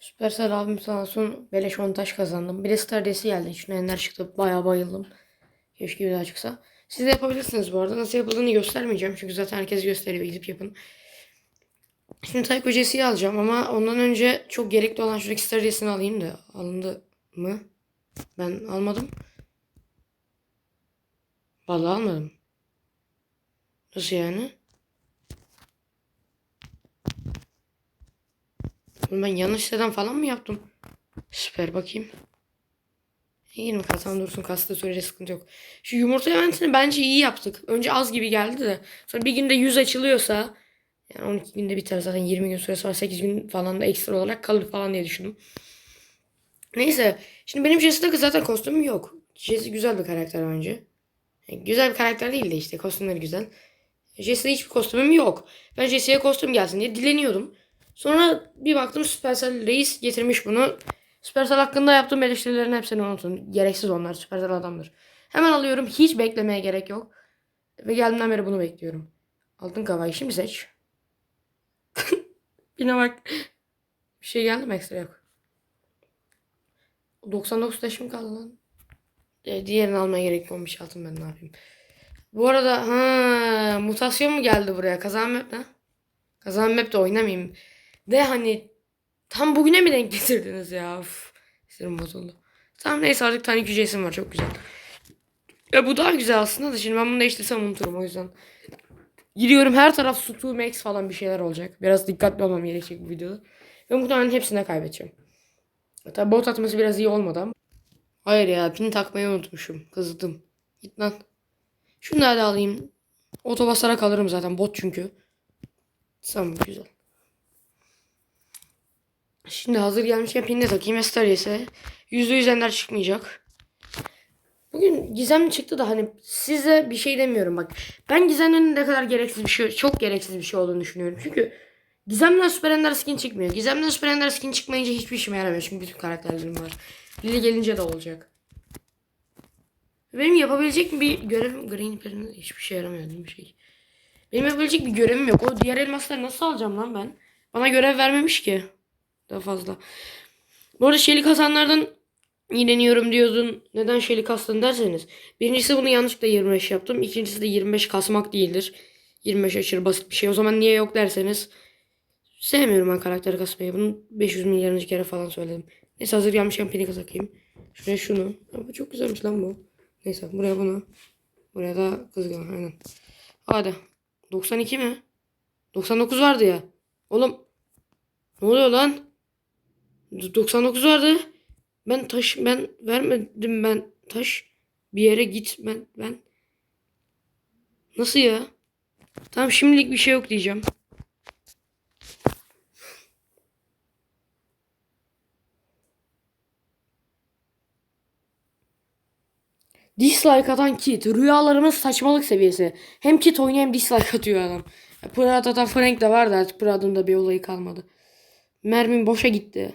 Süpersel abim sağ olsun beleş 10 taş kazandım. Bir de Stardust'i geldi. Şuna ender çıktı. Bayağı bayıldım. Keşke bir daha çıksa. Siz de yapabilirsiniz bu arada. Nasıl yapıldığını göstermeyeceğim. Çünkü zaten herkes gösteriyor. Gidip yapın. Şimdi Type Jesse'yi alacağım ama ondan önce çok gerekli olan şuradaki Stardust'ini alayım da. Alındı mı? Ben almadım. Vallahi almadım. Nasıl yani? Ben yanlış siteden falan mı yaptım? Süper bakayım. İyi mi kazan dursun kasta sürece sıkıntı yok. Şu yumurta eventini bence iyi yaptık. Önce az gibi geldi de. Sonra bir günde 100 açılıyorsa yani 12 günde biter zaten 20 gün süresi var 8 gün falan da ekstra olarak kalır falan diye düşündüm. Neyse. Şimdi benim Jesse'de zaten kostümüm yok. Jesse güzel bir karakter bence. Yani güzel bir karakter değil de işte kostümleri güzel. Jesse'de hiçbir kostümüm yok. Ben Jesse'ye kostüm gelsin diye dileniyordum. Sonra bir baktım Supercell reis getirmiş bunu. Supercell hakkında yaptığım eleştirilerin hepsini unutun. Gereksiz onlar. Supercell adamdır. Hemen alıyorum. Hiç beklemeye gerek yok. Ve geldiğimden beri bunu bekliyorum. Altın kavayı şimdi seç. Yine bak. Bir şey geldi mi ekstra yok. 99 taşım kaldı lan. E, diğerini almaya gerek şey altın ben ne yapayım. Bu arada ha, mutasyon mu geldi buraya? Kazan map ne? Kazan map de oynamayayım. De hani tam bugüne mi denk getirdiniz ya? Uf, sinirim bozuldu. Tamam neyse artık tane QC'sim var çok güzel. Ya bu daha güzel aslında da şimdi ben bunu değiştirsem unuturum o yüzden. Giriyorum her taraf su 2 max falan bir şeyler olacak. Biraz dikkatli olmam gerekecek bu videoda. Ve muhtemelen hepsine kaybedeceğim. Tabi bot atması biraz iyi olmadı ama. Hayır ya pin takmayı unutmuşum. Kızdım. Git lan. Şunları da alayım. Otobaslara kalırım zaten bot çünkü. Tamam güzel. Şimdi hazır gelmişken pinne takayım. Esteryese. %100 ender çıkmayacak. Bugün gizem çıktı da hani size bir şey demiyorum bak. Ben gizemlerin ne kadar gereksiz bir şey, çok gereksiz bir şey olduğunu düşünüyorum. Çünkü gizemden süper ender skin çıkmıyor. Gizemden süper ender skin çıkmayınca hiçbir işime yaramıyor. Çünkü bütün karakterlerim var. Lili gelince de olacak. Benim yapabilecek bir görevim Green Per'in hiçbir şey yaramıyor değil mi şey? Benim yapabilecek bir görevim yok. O diğer elmasları nasıl alacağım lan ben? Bana görev vermemiş ki. Daha fazla. Bu arada şeylik hasanlardan iğreniyorum diyordun. Neden şeylik kastın derseniz. Birincisi bunu yanlışlıkla 25 yaptım. İkincisi de 25 kasmak değildir. 25 aşırı basit bir şey. O zaman niye yok derseniz. Sevmiyorum ben karakteri kasmayı. Bunu 500 milyarıncı kere falan söyledim. Neyse hazır gelmişken pini takayım. Şuraya şunu. Bu çok güzelmiş lan bu. Neyse buraya bunu. Buraya da kızgın. Aynen. Hadi. 92 mi? 99 vardı ya. Oğlum. Ne oluyor lan? 99 vardı. Ben taş ben vermedim ben taş bir yere git ben ben. Nasıl ya? Tamam şimdilik bir şey yok diyeceğim. Dislike atan Kit. Rüyalarımız saçmalık seviyesi. Hem Kit oynuyor hem dislike atıyor adam. Pırat atan Frank de vardı artık Pırat'ın bir olayı kalmadı. Mermim boşa gitti.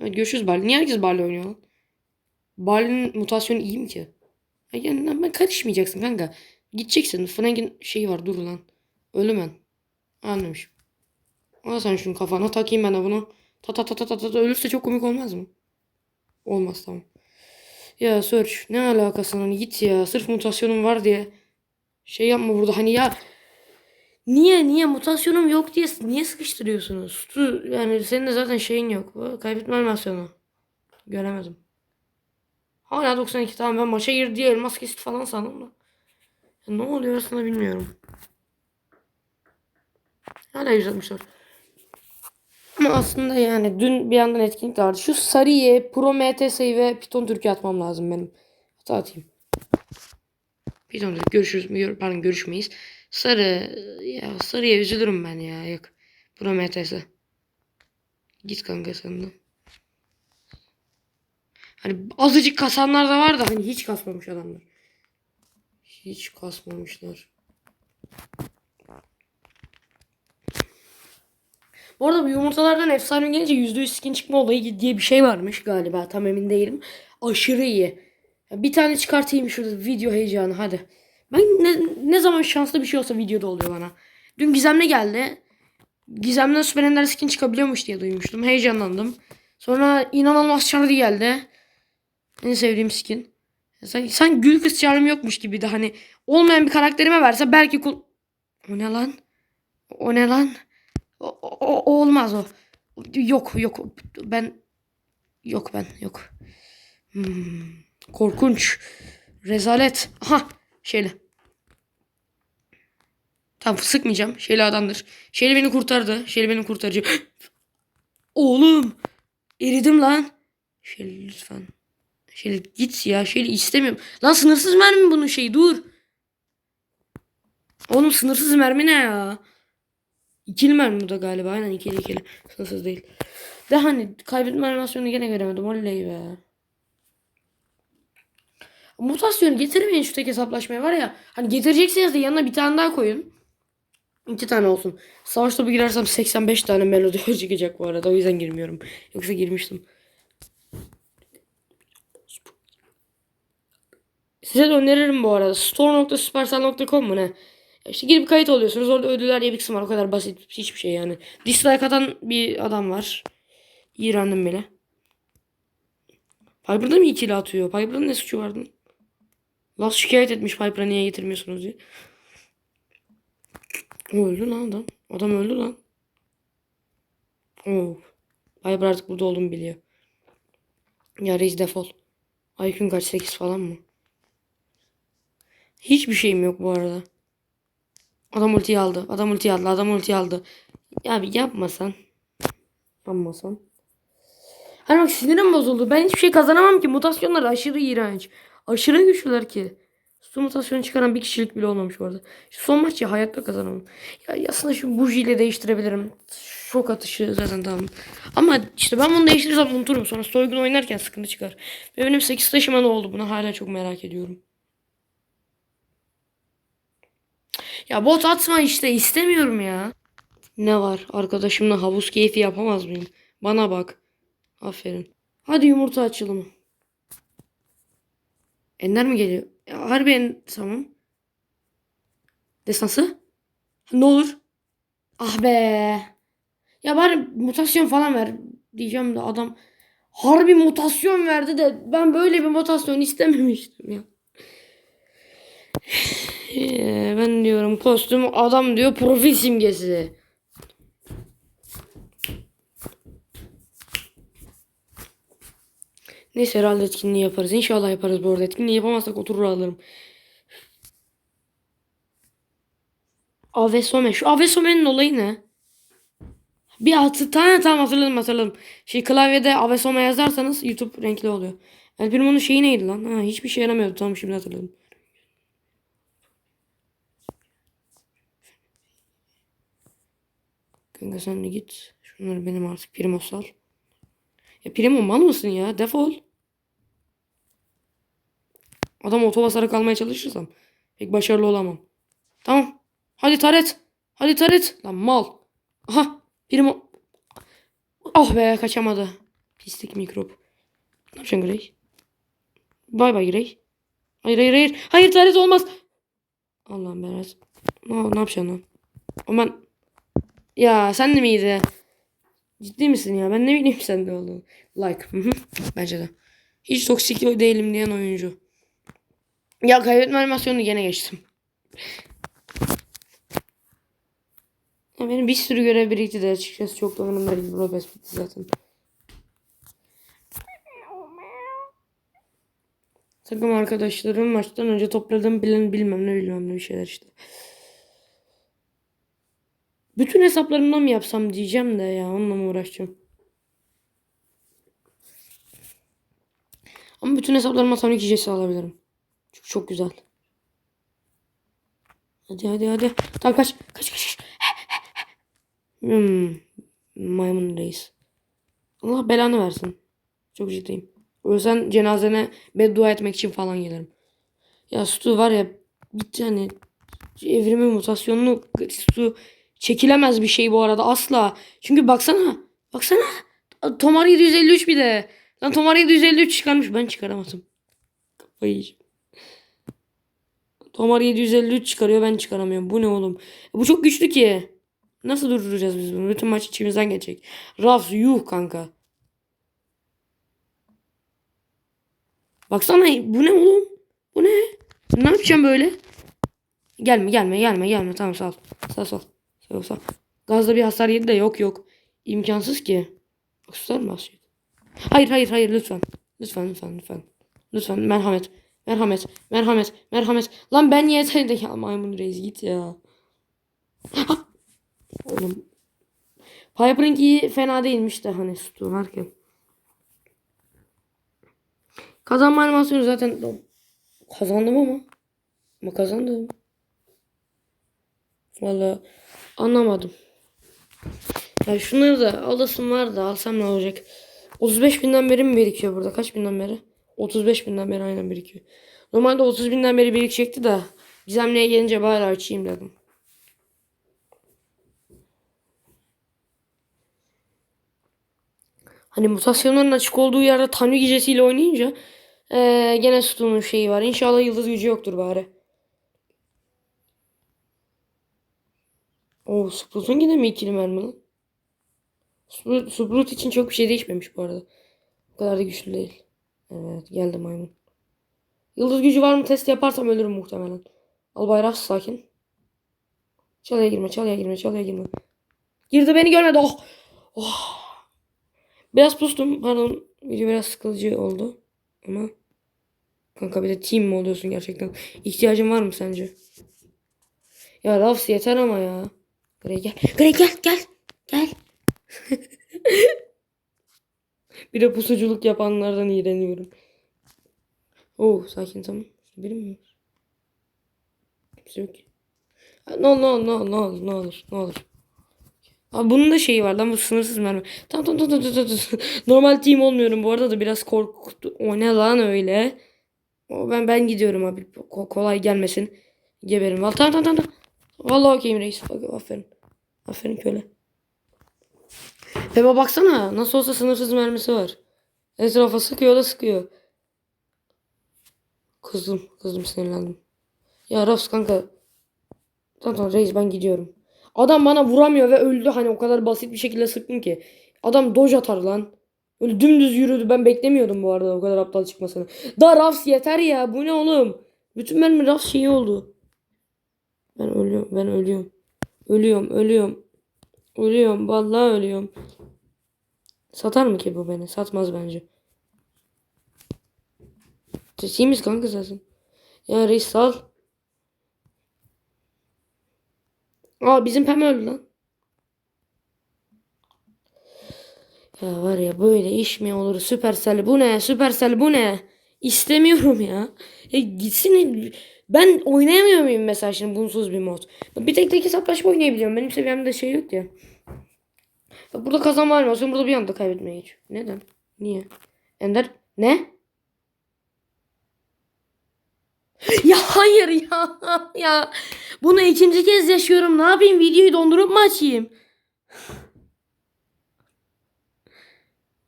Evet, görüşürüz Barley. Niye herkes Barley oynuyor lan? Barley'nin mutasyonu iyi mi ki? Ya yani ben karışmayacaksın kanka. Gideceksin. Frank'in şeyi var dur lan. Ölüm ben. Anlamışım. Al sen şunu kafana takayım ben de bunu. Ta ta ta ta ta ta ölürse çok komik olmaz mı? Olmaz tamam. Ya Search ne alakası lan git ya. Sırf mutasyonum var diye. Şey yapma burada hani ya. Niye niye mutasyonum yok diye niye sıkıştırıyorsunuz? Tu, yani senin de zaten şeyin yok. Kaybetme animasyonu. Göremedim. Hala 92 tamam ben maça girdi diye elmas kesit falan sandım da. Ne oluyor aslında bilmiyorum. Hala 160'lar. Ama aslında yani dün bir yandan etkinlik vardı. Şu Sarı'yı, Pro MTS'yi ve Python Türk'ü atmam lazım benim. Hata atayım. Python Türk görüşürüz Pardon görüşmeyiz. Sarı ya Sarı'ya üzülürüm ben ya. Yok. Pro MTS. Git kanka sen. Hani azıcık kasanlar da var da hani hiç kasmamış adamlar. Hiç kasmamışlar. Bu arada bu yumurtalardan efsane gelince %100 skin çıkma olayı diye bir şey varmış galiba. Tam emin değilim. Aşırı iyi. Bir tane çıkartayım şurada video heyecanı hadi. Ben ne, ne zaman şanslı bir şey olsa videoda oluyor bana. Dün Gizem'le geldi. Gizem'den Süper Ender skin çıkabiliyormuş diye duymuştum. Heyecanlandım. Sonra inanılmaz Charlie geldi. En sevdiğim skin. Sen, sen gül kız çağrım yokmuş gibi de hani olmayan bir karakterime verse belki kul... O ne lan? O ne lan? O, o- o olmaz o. Yok yok ben yok ben yok. Hmm, korkunç. Rezalet. Aha şeyle. Tamam sıkmayacağım. Şeyle adamdır. Şeyle beni kurtardı. Şeyle beni kurtarıcı. Oğlum. Eridim lan. Şeyle lütfen. Şeyle git ya. Şeyle istemiyorum. Lan sınırsız mermi bunun şeyi dur. Oğlum sınırsız mermi ne ya? İkili mermi bu da galiba. Aynen ikili ikili. Sınırsız değil. De hani kaybetme animasyonunu gene göremedim. Oley be. Mutasyonu getirmeyin şu tek hesaplaşmaya var ya. Hani getirecekseniz de yanına bir tane daha koyun. İki tane olsun. Savaş topu girersem 85 tane melodi çıkacak bu arada. O yüzden girmiyorum. Yoksa girmiştim. Size de öneririm bu arada. Store.supercell.com mu ne? İşte girip kayıt oluyorsunuz. Orada ödüller kısım var. O kadar basit. Hiçbir şey yani. Dislike atan bir adam var. İğrendim bile. Piper'da mı ikili atıyor? Piper'ın ne suçu vardı? Last şikayet etmiş Piper'a niye getirmiyorsunuz diye. Öldü lan adam. Adam öldü lan. Oo. Piper artık burada olduğumu biliyor. Ya reis defol. IQ'un kaç 8 falan mı? Hiçbir şeyim yok bu arada. Adam ultiyi aldı. Adam ultiyi aldı. Adam ultiyi aldı. Ya bir yapmasan. Yapmasan. Hani bak sinirim bozuldu. Ben hiçbir şey kazanamam ki. Mutasyonlar aşırı iğrenç. Aşırı güçlüler ki. Su mutasyonu çıkaran bir kişilik bile olmamış orada. Şu son maçı hayatta kazanamam. Ya aslında şu bujiyle değiştirebilirim. Şok atışı zaten tamam. Ama işte ben bunu değiştirirsem unuturum. Sonra soygun oynarken sıkıntı çıkar. Ve benim 8 taşıma ne oldu? Bunu hala çok merak ediyorum. Ya bot atma işte istemiyorum ya. Ne var? Arkadaşımla havuz keyfi yapamaz mıyım? Bana bak. Aferin. Hadi yumurta açılımı. Ender mi geliyor? Ya, harbi en... Tamam. Destansı? Ne olur? Ah be. Ya bari mutasyon falan ver diyeceğim de adam harbi mutasyon verdi de ben böyle bir mutasyon istememiştim ya. Ee, ben diyorum kostüm adam diyor profil simgesi. Neyse herhalde etkinliği yaparız. İnşallah yaparız bu arada. Etkinliği yapamazsak oturur alırım. Avesome. Şu Avesome'nin olayı ne? Bir hatı tane tamam hatırladım hatırladım. Şey klavyede Avesome yazarsanız YouTube renkli oluyor. El Primo'nun şeyi neydi lan? Ha, hiçbir şey yaramıyordu. Tamam şimdi hatırladım. Kanka sen de git. Şunları benim artık Primo sal. Ya Primo mal mısın ya? Defol. Adam oto basarak almaya çalışırsam pek başarılı olamam. Tamam. Hadi taret. Hadi taret. Lan mal. Aha. Primo. Ah be kaçamadı. Pislik mikrop. Ne yapacaksın Grey? Bay bay Grey. Hayır hayır hayır. Hayır taret olmaz. Allah'ım berat. Ne, ne yapacaksın lan? Ben... Ya sen de miydi? Ciddi misin ya? Ben ne bileyim sen de olduğunu. Like. Bence de. Hiç toksik değilim diyen oyuncu. Ya kaybetme animasyonunu gene geçtim. Benim bir sürü görev birikti de açıkçası çok da umurumda değil. Robes bitti zaten. Takım arkadaşlarım maçtan önce topladım bilen bilmem ne bilmem ne bir şeyler işte. Bütün hesaplarımdan mı yapsam diyeceğim de ya onunla mı uğraşacağım? Ama bütün hesaplarıma Sonic J'si alabilirim. Çok güzel. Hadi hadi hadi. Tamam kaç. Kaç kaç. Hmm. Maymun reis. Allah belanı versin. Çok ciddiyim. Yüzden cenazene beddua etmek için falan gelirim. Ya Stu var ya gitti hani evrimi mutasyonunu Stu çekilemez bir şey bu arada asla. Çünkü baksana. Baksana. Tomar 753 bir de. Lan Tomar 753 çıkarmış. Ben çıkaramadım. Kafayı yiyeceğim. Tomar 753 çıkarıyor ben çıkaramıyorum. Bu ne oğlum? Bu çok güçlü ki. Nasıl durduracağız biz bunu? Bütün maç içimizden geçecek. Raf yuh kanka. Baksana bu ne oğlum? Bu ne? Ne yapacağım böyle? Gelme gelme gelme gelme tamam sağ ol. Sağ ol, sağ ol. Sağ ol. Gazda bir hasar yedi de yok yok. İmkansız ki. Susar mı basıyor? Hayır hayır hayır lütfen. Lütfen lütfen lütfen. Lütfen merhamet. Merhamet. Merhamet. Merhamet. Lan ben niye seni ya maymun reis git ya. Oğlum. Piper'ın iyi fena değilmiş de hani sütun varken. Kazanma animasyonu zaten kazandım ama. Ama kazandım. Vallahi anlamadım. Ya şunları da alasım var da alsam ne olacak? 35 binden beri mi birikiyor burada? Kaç binden beri? 35 binden beri aynen birikiyor. Normalde 30 binden beri birikecekti de gizemliğe gelince bari açayım dedim. Hani mutasyonların açık olduğu yerde Tanrı gecesiyle oynayınca eee, gene sütunun şeyi var. İnşallah yıldız gücü yoktur bari. O Sprout'un yine mi ikili mermi lan? Sprout için çok bir şey değişmemiş bu arada. O kadar da güçlü değil. Evet geldi maymun. Yıldız gücü var mı test yaparsam ölürüm muhtemelen. Al bayrak sakin. Çalıya girme çalıya girme çalıya girme. Girdi beni görmedi oh. Oh. Biraz pustum pardon. Video biraz sıkıcı oldu. Ama kanka bir de team mi oluyorsun gerçekten? İhtiyacın var mı sence? Ya Rafs yeter ama ya. Grey gel. Grey gel gel. Gel. bir de pusuculuk yapanlardan iğreniyorum. Oh sakin tamam. Biri mi var? Kimse yok ki. Ha, Ne olur ne olur ne olur ne olur. Abi bunun da şeyi var lan bu sınırsız mermi. Tamam tamam tamam tamam tamam. Normal team olmuyorum bu arada da biraz korktu. O ne lan öyle? O ben ben gidiyorum abi. Ko- kolay gelmesin. Geberim. Vallahi tamam tamam tamam. Vallahi okeyim reis. Aferin. Aferin köle. Bebe baksana. Nasıl olsa sınırsız mermisi var. Etrafa sıkıyor da sıkıyor. Kızdım. Kızdım sinirlendim. Ya Rafs kanka. Tamam tamam reis ben gidiyorum. Adam bana vuramıyor ve öldü. Hani o kadar basit bir şekilde sıktım ki. Adam doj atar lan. Öyle dümdüz yürüdü. Ben beklemiyordum bu arada o kadar aptal çıkmasını. Da Rafs yeter ya. Bu ne oğlum? Bütün mermi Rafs şeyi oldu. Ben ölüyorum. Ben ölüyorum. Ölüyorum. Ölüyorum. Ölüyorum. Vallahi ölüyorum. Satar mı ki bu beni? Satmaz bence. Sesimiz kanka zaten. Ya reis sal. Aa bizim Pem öldü lan. Ya var ya böyle iş mi olur? Supercell bu ne? Supercell bu ne? İstemiyorum ya. Ya gitsin. Ben oynayamıyor muyum mesela şimdi bunsuz bir mod? Bir tek tek hesaplaşma oynayabiliyorum. Benim seviyemde şey yok ya. Bak burada kazanma animasyonu burada bir anda kaybetmeye geçiyor. Neden? Niye? Ender ne? Ya hayır ya. Ya bunu ikinci kez yaşıyorum. Ne yapayım? Videoyu dondurup mu açayım?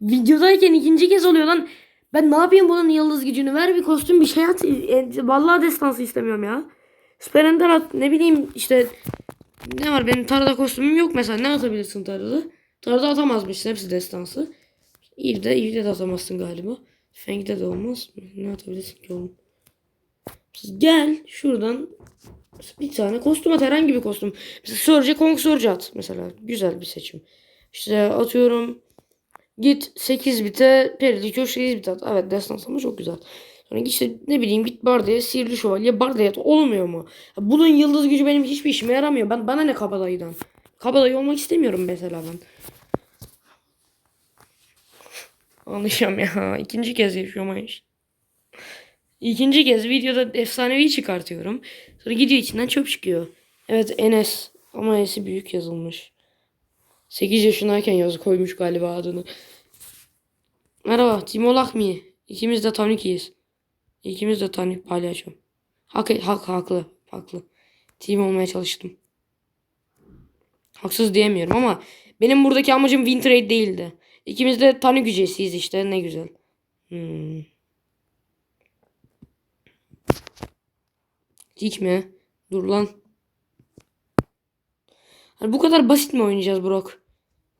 Videodayken ikinci kez oluyor lan. Ben ne yapayım bunun yıldız gücünü? Ver bir kostüm bir şey at. E, Vallahi destansı istemiyorum ya. Süper Ender at. Ne bileyim işte. Ne var benim tarada kostümüm yok mesela. Ne atabilirsin tarada? Tarada atamazmışsın. Hepsi destansı. İvde, İvde de atamazsın galiba. Feng'de de olmaz. Ne atabilirsin ki oğlum? Gel şuradan bir tane kostüm at herhangi bir kostüm. Mesela Surge Kong Surge at mesela. Güzel bir seçim. İşte atıyorum git 8 bite Perili Köşk 8 bite at. Evet destans ama çok güzel. Sonra işte ne bileyim git Barda'ya Sihirli Şövalye Barda'ya at. Olmuyor mu? Bunun yıldız gücü benim hiçbir işime yaramıyor. Ben bana ne kabadayıdan? Kabadayı olmak istemiyorum mesela ben. Anlayacağım ya. İkinci kez yaşıyorum aynı şey. İkinci kez videoda efsanevi çıkartıyorum. Sonra gidiyor içinden çöp çıkıyor. Evet Enes. Ama Enes'i büyük yazılmış. 8 yaşındayken yazı koymuş galiba adını. Merhaba Timo Lakmi. İkimiz de Tanikiyiz. İkimiz de Tanik palyaço. Hak, hak, haklı. Haklı. Team olmaya çalıştım. Haksız diyemiyorum ama benim buradaki amacım win trade değildi. İkimiz de Tanik gücesiyiz işte ne güzel. Hmm. Dik mi? Dur lan. Hani bu kadar basit mi oynayacağız Brock?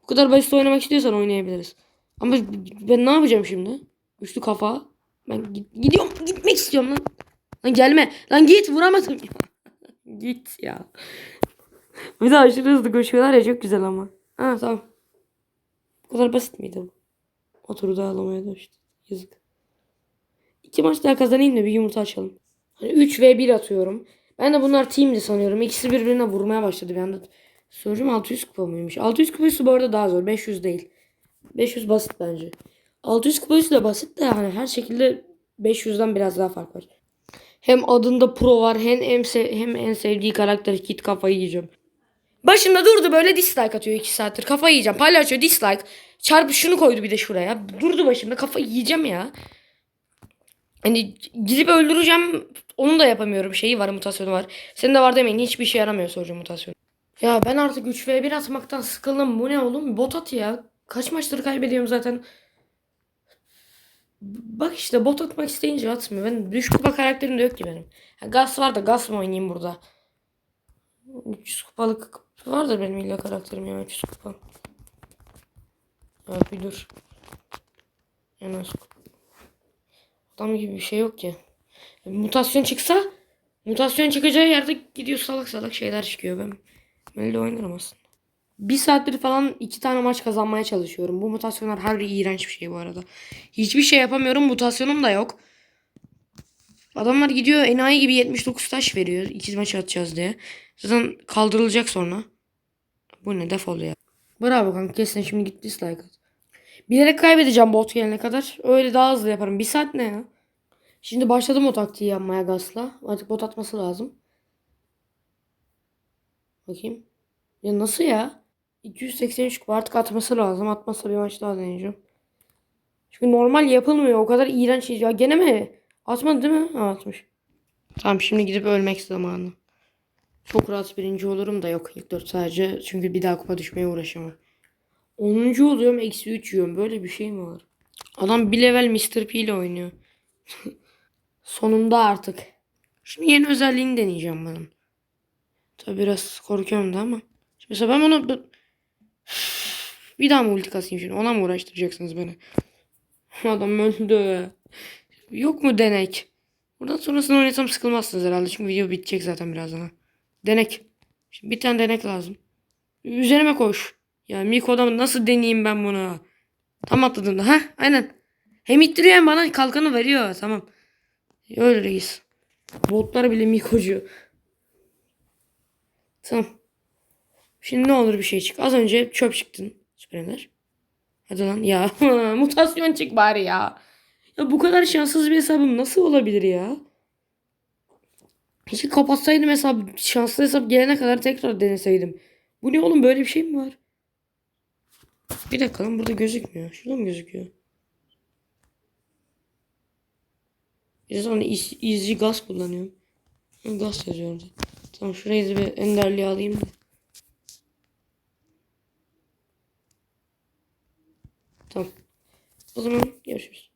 Bu kadar basit oynamak istiyorsan oynayabiliriz. Ama ben ne yapacağım şimdi? Üçlü kafa. Ben gi- gidiyorum. Gitmek istiyorum lan. Lan gelme. Lan git vuramadım. git ya. Bir de aşırı hızlı koşuyorlar ya çok güzel ama. Ha tamam. Bu kadar basit miydi bu? Oturu da ağlamaya da işte. Yazık. İki maç daha kazanayım da bir yumurta açalım. Hani 3 v 1 atıyorum. Ben de bunlar teamdi sanıyorum. İkisi birbirine vurmaya başladı bir anda. Sorucum 600 kupa mıymış? 600 kupa üstü bu arada daha zor. 500 değil. 500 basit bence. 600 kupa üstü de basit de hani her şekilde 500'den biraz daha fark var. Hem adında pro var hem en, se- hem en sevdiği karakter Kit kafayı yiyeceğim. Başımda durdu böyle dislike atıyor 2 saattir. Kafayı yiyeceğim. Palyaço dislike. Çarpı şunu koydu bir de şuraya. Durdu başımda kafayı yiyeceğim ya. Hani gidip öldüreceğim. Onu da yapamıyorum. Şeyi var mutasyonu var. Senin de var demeyin. Hiçbir şey yaramıyor sorucu mutasyonu. Ya ben artık 3v1 atmaktan sıkıldım. Bu ne oğlum? Bot at ya. Kaç maçtır kaybediyorum zaten. Bak işte bot atmak isteyince atmıyor. Ben düşük kupa karakterim de yok ki benim. Ha, Gas var da Gas mı oynayayım burada? 300 kupalık vardır benim illa karakterim ya 300 kupa. Ya bir dur. En az Adam gibi bir şey yok ki. Mutasyon çıksa mutasyon çıkacağı yerde gidiyor salak salak şeyler çıkıyor. Ben böyle oynarım aslında. Bir saattir falan iki tane maç kazanmaya çalışıyorum. Bu mutasyonlar harbi iğrenç bir şey bu arada. Hiçbir şey yapamıyorum. Mutasyonum da yok. Adamlar gidiyor enayi gibi 79 taş veriyor. İki maç atacağız diye. Zaten kaldırılacak sonra. Bu ne defol ya. Bravo kanka kesin şimdi git dislike at. Bilerek kaybedeceğim bot gelene kadar. Öyle daha hızlı yaparım. Bir saat ne ya? Şimdi başladım o taktiği yapmaya Gas'la. Artık bot atması lazım. Bakayım. Ya nasıl ya? 283 kupa artık atması lazım. Atmazsa bir maç daha deneyeceğim. Çünkü normal yapılmıyor. O kadar iğrenç. Ya gene mi? Atmadı değil mi? Ha, atmış. Tamam şimdi gidip ölmek zamanı. Çok rahat birinci olurum da yok. İlk dört sadece. Çünkü bir daha kupa düşmeye uğraşamam. 10. oluyorum eksi 3 yiyorum. Böyle bir şey mi var? Adam bir level Mr. P ile oynuyor. Sonunda artık. Şimdi yeni özelliğini deneyeceğim bunun. Tabi biraz korkuyorum da ama. Şimdi mesela ben onu bir daha mı ulti kasayım şimdi? Ona mı uğraştıracaksınız beni? Adam öldü. Yok mu denek? Buradan sonrasını oynasam sıkılmazsınız herhalde. Çünkü video bitecek zaten birazdan. ha. Denek. Şimdi bir tane denek lazım. Üzerime koş. Ya Miko'da nasıl deneyeyim ben bunu? Tam atladım da. Ha aynen. Hem ittiriyor hem bana kalkanı veriyor. Tamam. Öyle reis. Botlar bile Miko'cu. Tamam. Şimdi ne olur bir şey çık. Az önce çöp çıktın. Süperenler. Hadi lan ya. Mutasyon çık bari ya. Ya bu kadar şanssız bir hesabım nasıl olabilir ya? Hiç kapatsaydım hesap şanslı hesap gelene kadar tekrar deneseydim. Bu ne oğlum böyle bir şey mi var? Bir dakika lan burada gözükmüyor. Şurada mı gözüküyor? Bir zaman iz, izci gaz kullanıyorum. Gaz yazıyor orada. Tamam şurayı da bir enderliğe alayım da. Tamam. O zaman görüşürüz.